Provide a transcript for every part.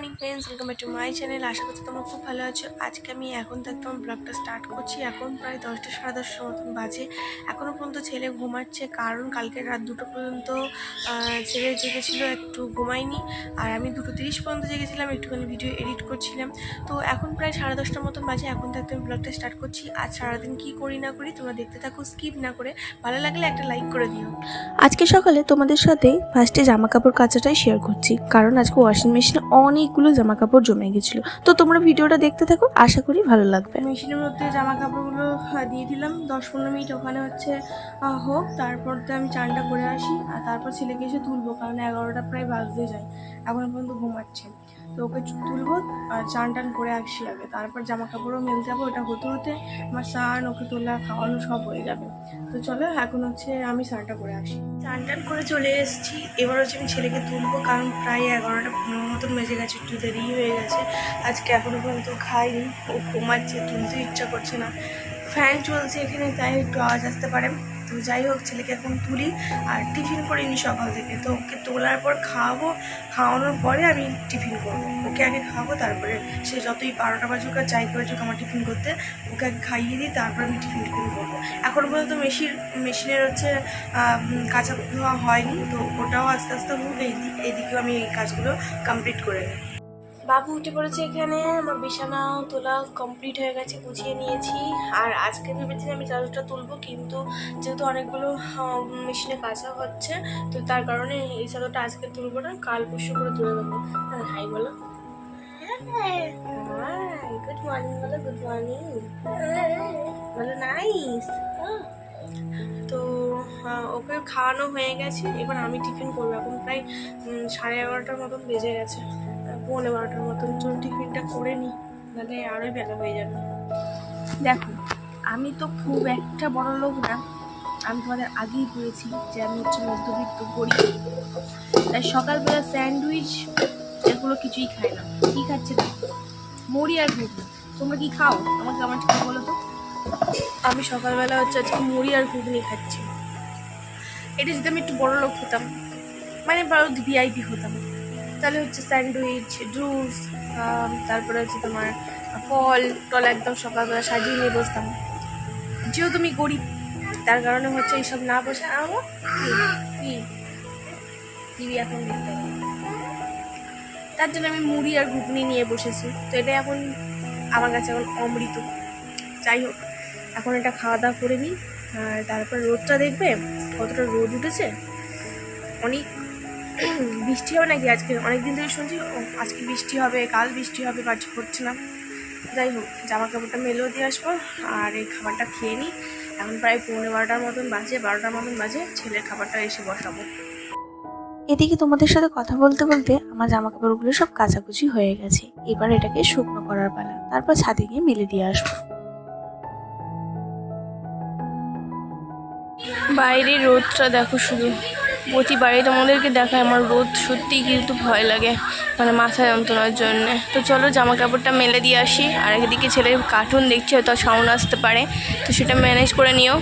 Morning friends welcome to my channel আশা করছি তোমরা খুব ভালো আছো। আজকে আমি এখন একদম ব্লগটা স্টার্ট করছি। এখন প্রায় দশটা সাড়ে দশটার মতন বাজে। এখনও পর্যন্ত ছেলে ঘুমাচ্ছে, কারণ কালকে রাত দুটো পর্যন্ত ছেলে জেগেছিল, একটু ঘুমায়নি। আর আমি দুটো তিরিশ পর্যন্ত জেগেছিলাম, একটুখানি ভিডিও এডিট করছিলাম। তো এখন প্রায় সাড়ে দশটার মতন বাজে। এখন থাকতে আমি ব্লগটা স্টার্ট করছি। আজ সারাদিন কী করি না করি, তোমরা দেখতে থাকো স্কিপ না করে। ভালো লাগলে একটা লাইক করে দিও। আজকে সকালে তোমাদের সাথে ফার্স্টে জামা কাপড় কাচাটাই শেয়ার করছি। কারণ আজকে ওয়াশিং মেশিনে অনেকগুলো জামা কাপড় জমে গেছিল। তো তোমরা ভিডিওটা দেখতে থাকো, আশা করি ভালো লাগবে। মেশিনের মধ্যে জামা কাপড়গুলো দিয়ে দিলাম। দশ পনেরো মিনিট ওখানে হচ্ছে হোক। তারপর তো আমি চানটা করে আসি, আর তারপর ছেলেকে এসে তুলবো কারণ এগারোটা প্রায় বাজতে যায়। এখনও পর্যন্ত ঘুমাচ্ছে। তো ওকে তুলবো, আর চান টান করে আসি আগে। তারপর জামা কাপড়ও মেল যাব ওটা হতে হতে আমার স্নান, ওকে তোলা, খাওয়ানো সব হয়ে যাবে। তো চলো, এখন হচ্ছে আমি স্নানটা করে আসি। চান টান করে চলে এসেছি। এবার হচ্ছে আমি ছেলেকে তুলবো, কারণ প্রায় এগারোটা পনেরো মতন বেজে গেছে, একটু দেরি হয়ে গেছে। আজকে এখনও পর্যন্ত খাইনি, ও ঘুমাচ্ছে তুলতে ইচ্ছা করছে না। ফ্যান চলছে এখানে, তাই একটু আওয়াজ আসতে পারে। তো যাই হোক, ছেলেকে এখন তুলি আর টিফিন করিনি সকাল থেকে। তো ওকে তোলার পর খাওয়াবো, খাওয়ানোর পরে আমি টিফিন করব। ওকে আগে খাওয়াবো, তারপরে সে যতই বারোটা বাজুক আর যাই করেছুক আমার টিফিন করতে, ওকে আগে খাইয়ে দিই, তারপর আমি টিফিন টিফিন করব। এখন পর্যন্ত মেশিন মেশিনের হচ্ছে কাঁচা ধোয়া হয়নি, তো ওটাও আস্তে আস্তে হোক এই দিক- এদিকেও আমি এই কাজগুলো কমপ্লিট করে নিই। বাবু উঠে পড়েছে এখানে, আমার বিছানা তোলা কমপ্লিট হয়ে গেছে, গুছিয়ে নিয়েছি। আর আজকে ভেবেছিলাম আমি চাদরটা তুলবো, কিন্তু যেহেতু অনেকগুলো মেশিনে কাঁচা হচ্ছে, তো তার কারণে এই চাদরটা আজকে তুলবো না, কাল পরশু করে তুলে দেবো হ্যাঁ হাই বলো। গুড মর্নিং বলো গুড মর্নিং বলো নাইস তো ওকে খাওয়ানো হয়ে গেছে, এবার আমি টিফিন করব, এখন প্রায় সাড়ে এগারোটার মতন বেজে গেছে। আহ, পৌনে বারোটার মতন। চল টিফিনটা করে নিই নাহলে আরোই বেলা হয়ে যাবে। দেখো আমি তো খুব একটা বড় লোক না। আমি তোমাদের আগেই বলেছি যে আমি হচ্ছে মধ্যবিত্ত গরিব। তাই সকালবেলা স্যান্ডউইচ এগুলো কিছুই খাই না। কী খাচ্ছে না মুড়ি আর ঘুগনি। তোমরা কি খাও? আমাকে আমার ঠিক বলো তো। আমি সকালবেলা হচ্ছে আজকে মুড়ি আর ঘুগনি খাচ্ছি। এটা যদি আমি একটু বড় লোক হতাম। মানে বড় ভিআইপি হতাম। তাহলে হচ্ছে স্যান্ডউইচ, জুস তারপরে হচ্ছে তোমার ফল, টল একদম সকালবেলা সাজিয়ে নিয়ে বসতাম। যেহেতু তুমি গরিব, তার কারণে হচ্ছে এইসব না বসে আমার কি টিভি এখন দেখতে তার জন্য আমি মুড়ি আর ঘুগনি নিয়ে বসেছি। তো এটা এখন আমার কাছে এখন অমৃত। যাই হোক, এখন এটা খাওয়া দাওয়া করে নিই। আর তারপর রোদটা দেখবে, কতটা রোদ উঠেছে? অনেক বৃষ্টি হবে নাকি আজকে অনেক দিন ধরে শুনছি ও, আজকে বৃষ্টি হবে কাল বৃষ্টি হবে বাজ হচ্ছে না যাই হোক জামা কাপড়টা মেলেও দিয়ে আসব আর এই খাবারটা খেয়ে নিই। এখন প্রায় পৌনে বারোটার মতন বাজে বারোটার মতন বাজে ছেলের খাবারটা এসে বসাবো। এদিকে তোমাদের সাথে কথা বলতে বলতে আমার জামা কাপড়গুলো সব কাচাকুচি হয়ে গেছে। এবার এটাকে শুকনো করার পালা তারপর ছাদে গিয়ে মেলে দিয়ে আসব। বাইরে রোদটা দেখো শুধু। প্রতিবারই তোমাদেরকে দেখায় আমার রোদ, সত্যি কিন্তু ভয় লাগে মানে মাথা যন্ত্রণার জন্য। তো চলো জামা কাপড়টা মেলে দিয়ে আসি। আর একদিকে ছেলের কার্টুন দেখছে, হয়তো সাউন্ড আসতে পারে। তো সেটা ম্যানেজ করে নিও।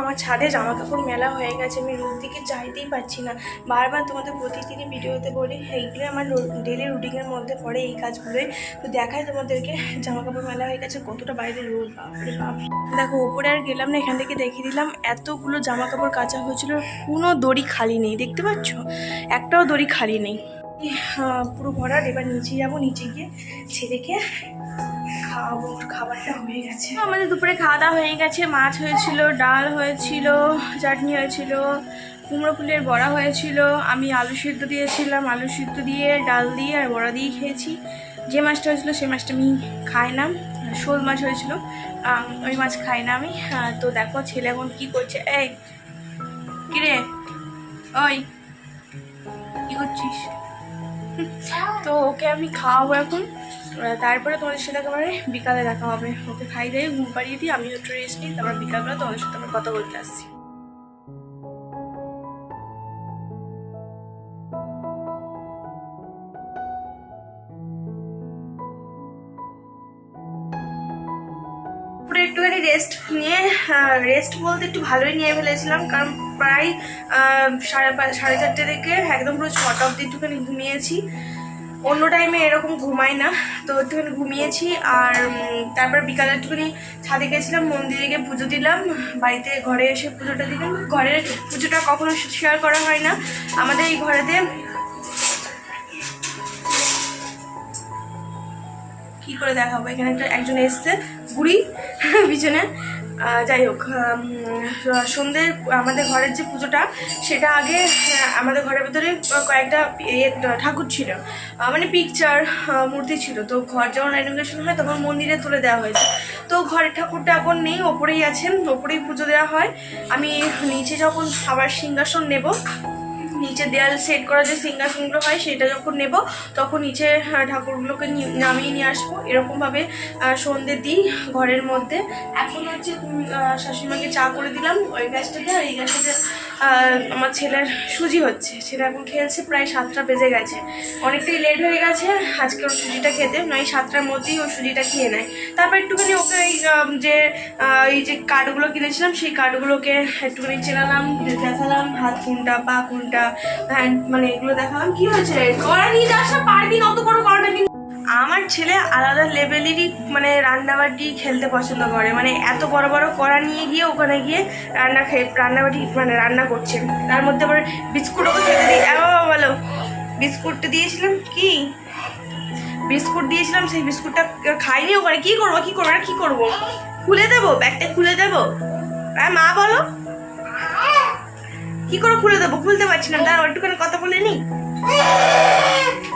আমার ছাদে জামা কাপড় মেলা হয়ে গেছে, আমি রোদ দিকে চাইতেই পারছি না। বারবার তোমাদের প্রতিদিনই ভিডিওতে বলি এইগুলো আমার ডেলি রুটিনের মধ্যে পড়ে এই কাজগুলোই। তো দেখাই তোমাদেরকে জামা কাপড় মেলা হয়ে গেছে, কতটা বাইরে রোদ, বাপরে বাপ। দেখো ওপরে আর গেলাম না, এখান থেকে দেখিয়ে দিলাম, এতগুলো জামা কাপড় কাচা হয়েছিল, কোনো দড়ি খালি নেই, দেখতে পাচ্ছ? একটাও দড়ি খালি নেই। পুরো ভরাট, এবার নিচে যাব, নিচে গিয়ে ছেলেকে খাবারটা হয়ে গেছে। আমাদের দুপুরে খাওয়া দাওয়া হয়ে গেছে। মাছ হয়েছিল, ডাল হয়েছিল, চাটনি হয়েছিল, কুমড়ো ফুলের বড়া হয়েছিল। আমি আলু সিদ্ধ দিয়েছিলাম, আলু সিদ্ধ দিয়ে, ডাল দিয়ে আর বড়া দিয়ে খেয়েছি। যে মাছটা হয়েছিল সেই মাছটা আমি খাই না শোল মাছ হয়েছিল ওই মাছ খাই না আমি তো দেখো ছেলে এখন কি করছে? এই, কিরে? ওই, কি করছিস? তো ওকে আমি খাওয়াবো এখন। তারপরে তোমাদের সাথে একেবারে বিকালে দেখা হবে। ওকে খাই দিয়ে ঘুম পাড়িয়ে দিই আমি একটু রেস্ট নিই, তারপর বিকালবেলা তোমাদের সাথে আমি কথা বলতে আসছি। একটুখানি রেস্ট নিয়ে রেস্ট বলতে একটু ভালোই নিয়ে ফেলেছিলাম, কারণ প্রায় সাড়ে সাড়ে চারটে থেকে একদম পুরো ছটা অবধি একটুখানি ঘুমিয়েছি। অন্য টাইমে এরকম ঘুমাই না, তো একটুখানি ঘুমিয়েছি আর তারপর বিকালে একটুখানি ছাদে গেছিলাম, মন্দিরে গিয়ে পুজো দিলাম, বাড়িতে ঘরে এসে পুজোটা দিলাম। ঘরের পুজোটা কখনো শেয়ার করা হয় না। আমাদের এই ঘরেতে কি করে দেখাবো? এখানে একটা, একজন এসছে। বুড়ি পিছনে। যাই হোক সন্ধ্যে আমাদের ঘরের যে পুজোটা সেটা আগে আহ, আমাদের ঘরের ভেতরে কয়েকটা ইয়ে ঠাকুর ছিল। মানে পিকচার মূর্তি ছিল। তো ঘর যখন রেনোভেশন হয় তখন মন্দিরে তুলে দেওয়া হয়েছে। তো ঘরের ঠাকুরটা এখন নেই ওপরেই আছেন ওপরেই পুজো দেওয়া হয়। আমি নিচে যখন আবার সিংহাসন নেব নিচে দেয়াল সেট করা যে সিংহাসনগুলো হয় সেটা যখন নেব তখন নিচে ঠাকুরগুলোকে নামিয়ে নিয়ে আসব। এরকমভাবে সন্ধ্যে দিই ঘরের মধ্যে। এখন হচ্ছে শাশুড়িমাকে চা করে দিলাম ওই গ্যাসটাতে আর এই আহ, আমার ছেলের সুজি হচ্ছে। সেটা এখন খেলছে প্রায় সাতটা বেজে গেছে। অনেকটাই লেট হয়ে গেছে, আজকে ওর সুজিটা খেতে। নয়, সাতটার মধ্যেই ও সুজিটা খেয়ে নেয়। তারপর একটুখানি ওকে এই যে এই যে কার্ডগুলো কিনেছিলাম, সেই কার্ডগুলোকে একটুখানি চেনালাম দেখালাম, হাত কোনটা, পা কোনটা হ্যান্ড মানে এগুলো দেখালাম। কি হয়েছে? কড়া নিয়ে যাস না পারবি অত বড় ছেলে আলাদা লেভেলেরই মানে রান্নাবাটি খেলতে পছন্দ করে। মানে এত বড় বড় কড়া নিয়ে গিয়ে ওখানে গিয়ে রান্না খেয়ে রান্নাবাটি মানে রান্না করছে। তার মধ্যে আবার বিস্কুটও খেতে দিই। বলো বিস্কুটটা দিয়েছিলাম কি? বিস্কুট দিয়েছিলাম, সেই বিস্কুটটা খাইনি ওখানে। কি করব কি করব কি করব? খুলে দেবো? ব্যাগটা খুলে দেবো? হ্যাঁ মা বলো। কি করে খুলে দেবো? খুলতে পারছি না। দাঁড়াও, একটুখানি কথা বলে নি।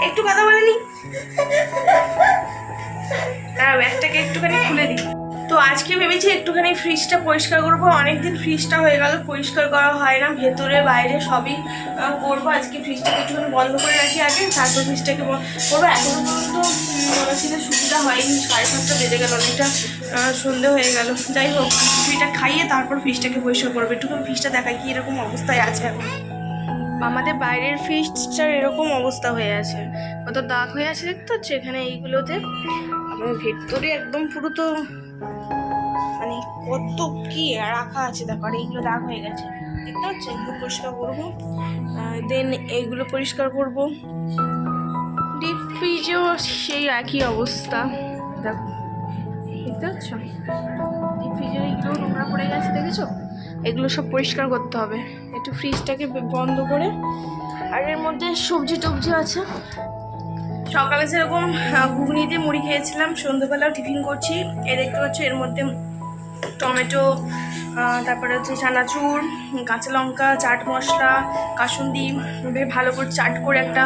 একটু কথা বলে নি। দাঁড়াও ব্যাগটাকে একটুখানি খুলে দিই। তো আজকে ভেবেছি একটুখানি ফ্রিজটা পরিষ্কার করব। অনেকদিন ফ্রিজটা হয়ে গেল, পরিষ্কার করা হয় না। ভেতরে, বাইরে সবই করব। আজকে ফ্রিজটাকে একটুখানি বন্ধ করে রাখি আগে, তারপর ফ্রিজটাকে করব। এখনও পর্যন্ত মনে সুবিধা হয়নি। সাড়ে সাতটা বেজে গেল, অনেকটা সন্ধে হয়ে গেল। যাই হোক ফ্রিজটা খাইয়ে তারপর ফ্রিজটাকে পরিষ্কার করব। একটুখানি ফ্রিজটা দেখাই কি এরকম অবস্থায় আছে এখন। আমাদের বাইরের ফ্রিজটার এরকম অবস্থা হয়ে আছে। কত দাগ হয়ে আছে দেখতে হচ্ছে এখানে এইগুলোতে। আমার ভেতরে একদম পুরো তো মানে কত কি রাখা আছে আর এইগুলো দাগ হয়ে গেছে। দেখতে পাচ্ছ? এগুলো পরিষ্কার করব। দেন এগুলো পরিষ্কার করব। ডিপ ফ্রিজেও সেই একই অবস্থা। দেখো, দেখতে পাচ্ছ? ডিপ ফ্রিজে এইগুলো নোংরা পড়ে গেছে, দেখেছ? এগুলো সব পরিষ্কার করতে হবে। একটু ফ্রিজটাকে বন্ধ করে। আর এর মধ্যে সবজি টবজি আছে। সকালে যেরকম ঘুগনি দিয়ে মুড়ি খেয়েছিলাম সন্ধ্যেবেলাও টিফিন করছি। এ দেখতে পাচ্ছ, এর মধ্যে টমেটো তারপরে হচ্ছে চানাচুর, কাঁচা লঙ্কা, চাট মশলা, কাসুন্দি, বেশ ভালো করে চাট করে একটা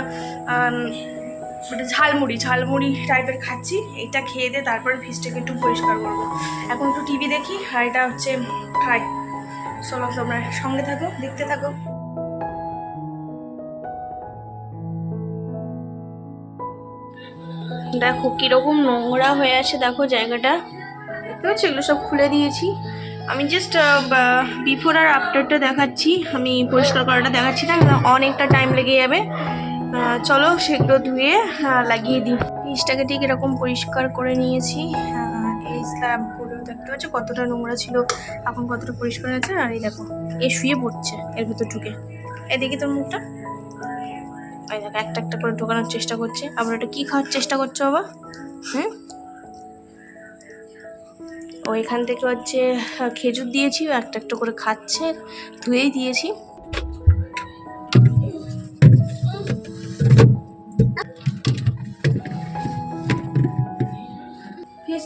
ওটা ঝালমুড়ি ঝালমুড়ি টাইপের খাচ্ছি। এটা খেয়ে দিয়ে তারপরে ফ্রিজটাকে একটু পরিষ্কার করব। এখন একটু টিভি দেখি, আর এটা হচ্ছে খাই। চলো তোমরা সঙ্গে থাকো, দেখতে থাকো। দেখো কীরকম নোংরা হয়ে আছে, দেখো জায়গাটা। দেখতে পাচ্ছ? এগুলো সব খুলে দিয়েছি। আমি জাস্ট বিফোর আর আফটারটা দেখাচ্ছি। আমি পরিষ্কার করাটা দেখাচ্ছি না অনেকটা টাইম লেগে যাবে। চলো সেগুলো ধুয়ে লাগিয়ে দিই। ফ্রিজটাকে ঠিক এরকম পরিষ্কার করে নিয়েছি। এই স্ল্যাবগুলো দেখতে পাচ্ছ? কতটা নোংরা ছিল, এখন কতটা পরিষ্কার আছে আর এই দেখো, এ শুয়ে পড়ছে এর ভেতর ঢুকে। এদিকে তোর মুখটা? এই দেখো, একটা একটা করে ঢোকানোর চেষ্টা করছে। আবার ওটা কি খাওয়ার চেষ্টা করছে বাবা? হুম? ও এখান থেকে হচ্ছে খেজুর দিয়েছি, একটা একটা করে খাচ্ছে, ধুয়েই দিয়েছি।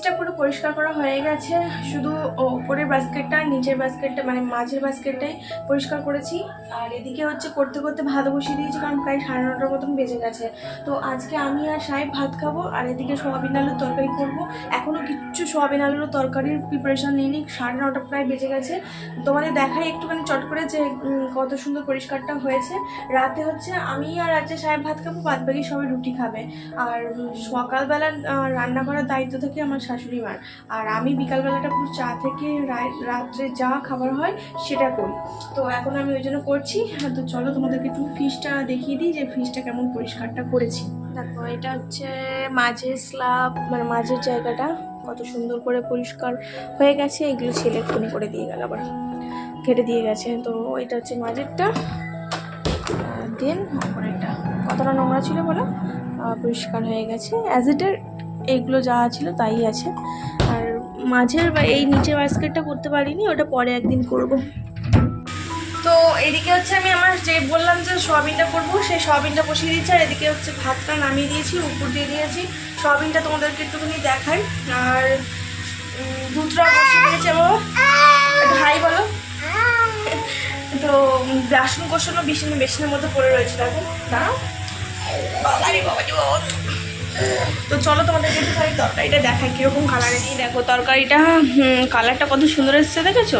ফ্রিজটা পুরো পরিষ্কার করা হয়ে গেছে। শুধু ওপরের বাস্কেটটা নিচের বাস্কেটটা মানে মাঝের বাস্কেটটাই পরিষ্কার করেছি। আর এদিকে হচ্ছে করতে করতে ভাত বসিয়ে দিয়েছি, কারণ প্রায় সাড়ে নটার মতন বেজে গেছে। তো আজকে আমি আর সাহেব ভাত খাব, আর এদিকে সোয়াবিন আলুর তরকারি করব। এখনও কিচ্ছু সোয়াবিন আলুর তরকারির প্রিপারেশন নিইনি, সাড়ে নটা প্রায় বেজে গেছে। তোমাদের দেখাই একটুখানি চট করে যে কত সুন্দর পরিষ্কারটা হয়েছে। রাতে হচ্ছে আমি আর আজকে সাহেব ভাত খাব বাদ বাকি সবাই রুটি খাবে। আর সকালবেলা রান্না করার দায়িত্ব থেকে আমার শাশুড়ি মার। আর আমি বিকালবেলাটা পুরো চা থেকে রাত্রে যা খাবার হয় সেটা করি। তো এখন আমি ওই জন্য করছি। হ্যাঁ, তো চলো তোমাদেরকে একটু ফিশটা দেখিয়ে দিই যে ফিশটা কেমন পরিষ্কারটা করেছি। দেখো এটা হচ্ছে মাঝের স্লাব মানে মাঝের জায়গাটা কত সুন্দর করে পরিষ্কার হয়ে গেছে। এগুলো ছেলে এক্ষুনি করে দিয়ে গেল আবার। কেটে দিয়ে গেছে। তো এটা হচ্ছে মাঝেরটা। দেন কত কতটা নোংরা ছিল বলো? পরিষ্কার হয়ে গেছে। অ্যাজ ইটের এইগুলো যা ছিল তাই আছে। আর মাঝের বা এই নিচের বাস্কেটটা করতে পারিনি, ওটা পরে একদিন করব। তো এদিকে হচ্ছে আমি আমার যে বললাম যে সয়াবিনটা করব, সেই সয়াবিনটা বসিয়ে দিচ্ছি, আর এদিকে হচ্ছে ভাতটা নামিয়ে দিয়েছি, উপর দিয়ে দিয়েছি। সয়াবিনটা তোমাদেরকে একটুখানি দেখাই। আর দুধটা বসিয়ে দিয়েছি বাবা। ভাই বলো। তো বাসন কোসনও বেসিনে বেসিনের মধ্যে পড়ে রয়েছে, দেখো। দাঁড়াও। বাবারে, বাবা। তো চলো তোমাদেরকে একটুখানি তরকারিটা দেখাই, কীরকম কালারে দিয়ে দেখো, তরকারিটা কালারটা কত সুন্দর এসছে, দেখেছ?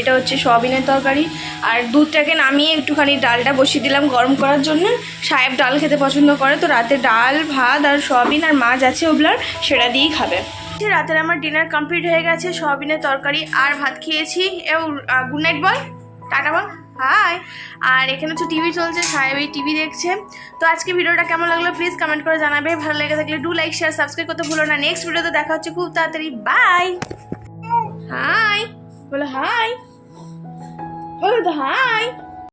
এটা হচ্ছে সয়াবিনের তরকারি। আর দুধটাকে নামিয়ে একটুখানি ডালটা বসিয়ে দিলাম গরম করার জন্য। সাহেব ডাল খেতে পছন্দ করে, তো রাতে ডাল, ভাত আর সয়াবিন আর মাছ আছে ওগুলার, সেটা দিয়েই খাবে। যে রাতের আমার ডিনার কমপ্লিট হয়ে গেছে, সয়াবিনের তরকারি আর ভাত খেয়েছি। গুড নাইট বল টাটা বল হাই। আর এখানে হচ্ছে টিভি চলছে, সাহেব এই টিভি দেখছে। তো আজকে ভিডিওটা কেমন লাগল প্লিজ কমেন্ট করে জানাবে। ভালো লেগে থাকলে ডু লাইক শেয়ার সাবস্ক্রাইব করতে ভুলো না। নেক্সট ভিডিওতে দেখা হচ্ছে খুব তাড়াতাড়ি। বাই হাই বলো হাই বলো তো হাই